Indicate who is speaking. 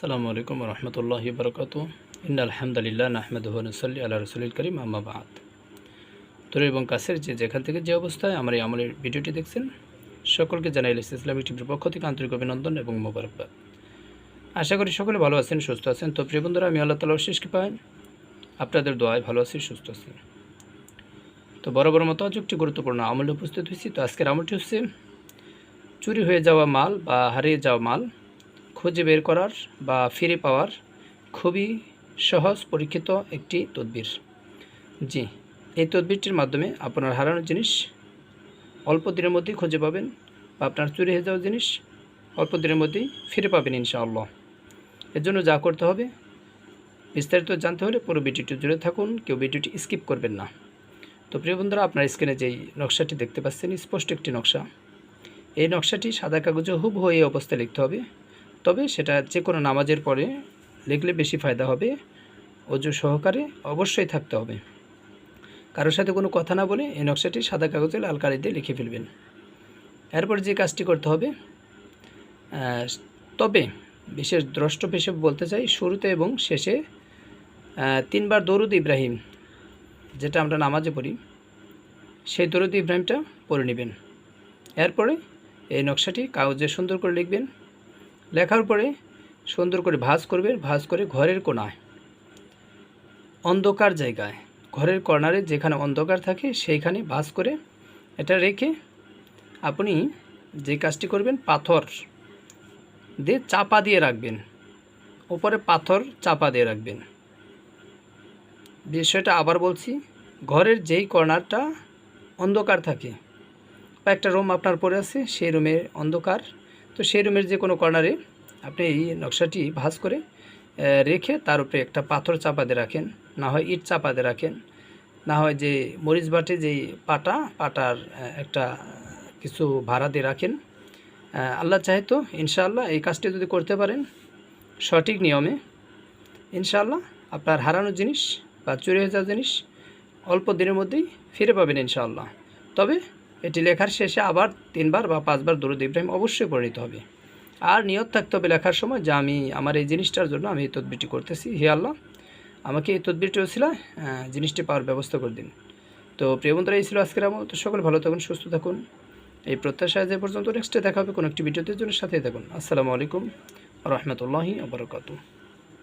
Speaker 1: সালামু আলাইকুম রহমতুল্লাহ বরকাত ইন আলহামদুলিল্লাহ নাহমেদুসল্লি আল্লাহ রসুল করিম আম্মাবাদ দূর এবং কাছের যে যেখান থেকে যে অবস্থায় আমার এই আমলের ভিডিওটি দেখছেন, সকলকে জানাই ইলিস ইসলামিক টিভির পক্ষ থেকে আন্তরিক অভিনন্দন এবং মোবারকবাদ। আশা করি সকলে ভালো আছেন, সুস্থ আছেন। তো প্রিয় বন্ধুরা, আমি আল্লাহ তালার শেষ পাই আপনাদের দোয়ায় ভালো আছি, সুস্থ আছি। তো বড় বড় মতো আজ একটি গুরুত্বপূর্ণ আমলে উপস্থিত হয়েছি। তো আজকের আমলটি হচ্ছে, চুরি হয়ে যাওয়া মাল বা হারিয়ে যাওয়া মাল খুঁজে বের করার বা ফিরে পাওয়ার খুবই সহজ, পরীক্ষিত একটি তদবির। জি, এই তদবিরটির মাধ্যমে আপনার হারানোর জিনিস অল্প দিনের মধ্যেই খুঁজে পাবেন বা আপনার চুরি হয়ে যাওয়া জিনিস অল্প দিনের মধ্যেই ফিরে পাবেন ইনশাআল্লাহ। এর জন্য যা করতে হবে, বিস্তারিত জানতে হলে পুরো ভিডিওটি জুড়ে থাকুন, কেউ ভিডিওটি স্কিপ করবেন না। তো প্রিয় বন্ধুরা, আপনার স্ক্রিনে যেই নকশাটি দেখতে পাচ্ছেন, স্পষ্ট একটি নকশা। এই নকশাটি সাদা কাগজে হুব হয়ে এই অবস্থায় লিখতে হবে। তবে সেটা যে কোনো নামাজের পরে লিখলে বেশি ফায়দা হবে। অজু সহকারে অবশ্যই থাকতে হবে। কারোর সাথে কোনো কথা না বলে এই নকশাটি সাদা কাগজে লাল কালি দিয়ে লিখে ফেলবেন। এরপর যে কাজটি করতে হবে তবে বিশেষ দ্রষ্ট হিসেবে বলতে চাই, শুরুতে এবং শেষে তিনবার দরুদ ইব্রাহিম, যেটা আমরা নামাজে পড়ি, সেই দরুদ ইব্রাহিমটা পড়ে নেবেন। এরপরে এই নকশাটি কাগজে সুন্দর করে লিখবেন। লেখার পরে সুন্দর করে ভাঁজ করবেন ভাঁজ করে ঘরের কোনায়। অন্ধকার জায়গায়, ঘরের কর্নারে যেখানে অন্ধকার থাকে সেইখানে ভাঁজ করে এটা রেখে আপনি যে কাজটি করবেন, পাথর দিয়ে চাপা দিয়ে রাখবেন। ওপরে পাথর চাপা দিয়ে রাখবেন। বিষয়টা আবার বলছি, ঘরের যেই কর্নারটা অন্ধকার থাকে, বা একটা রুম আপনার পড়ে আছে, সেই রুমের অন্ধকার তো সেই রুমের যে কোনো কর্নারে আপনি এই নকশাটি ভাঁজ করে রেখে তার উপরে একটা পাথর চাপা দিয়ে রাখেন। না হয় ইট চাপা দিয়ে রাখেন, না হয় যে মরিচ বাটে যেই পাটা, পাটার একটা কিছু ভাড়া দিয়ে রাখেন। আল্লাহ চাহে তো ইনশাআল্লাহ এই কাজটি যদি করতে পারেন সঠিক নিয়মে, ইনশাআল্লাহ আপনার হারানো জিনিস বা চুরি হয়ে যাওয়া জিনিস অল্প দিনের মধ্যেই ফিরে পাবেন ইনশাআল্লাহ। তবে এটি লেখার শেষে আবার তিনবার বা পাঁচবার দরুদ ইব্রাহিম অবশ্যই পড়ে নিতে হবে। আর নিয়ত থাকতে হবে লেখার সময় যে আমি, আমার এই জিনিসটার জন্য আমি এই তদবিরটি করতেছি। হে আল্লাহ, আমাকে এই তদবিরটি ছিল জিনিসটি পাওয়ার ব্যবস্থা করে দিন। তো প্রিয় বন্ধুরা, এই ছিল আজকের আমল। তো সকলে ভালো থাকুন, সুস্থ থাকুন। এই প্রত্যাশা যে পর্যন্ত নেক্সটে দেখা হবে, কোনো একটি ভিডিওতে জন্য সাথে থাকুন। আসসালামু আলাইকুম রহমতুল্লাহি আবরকাতু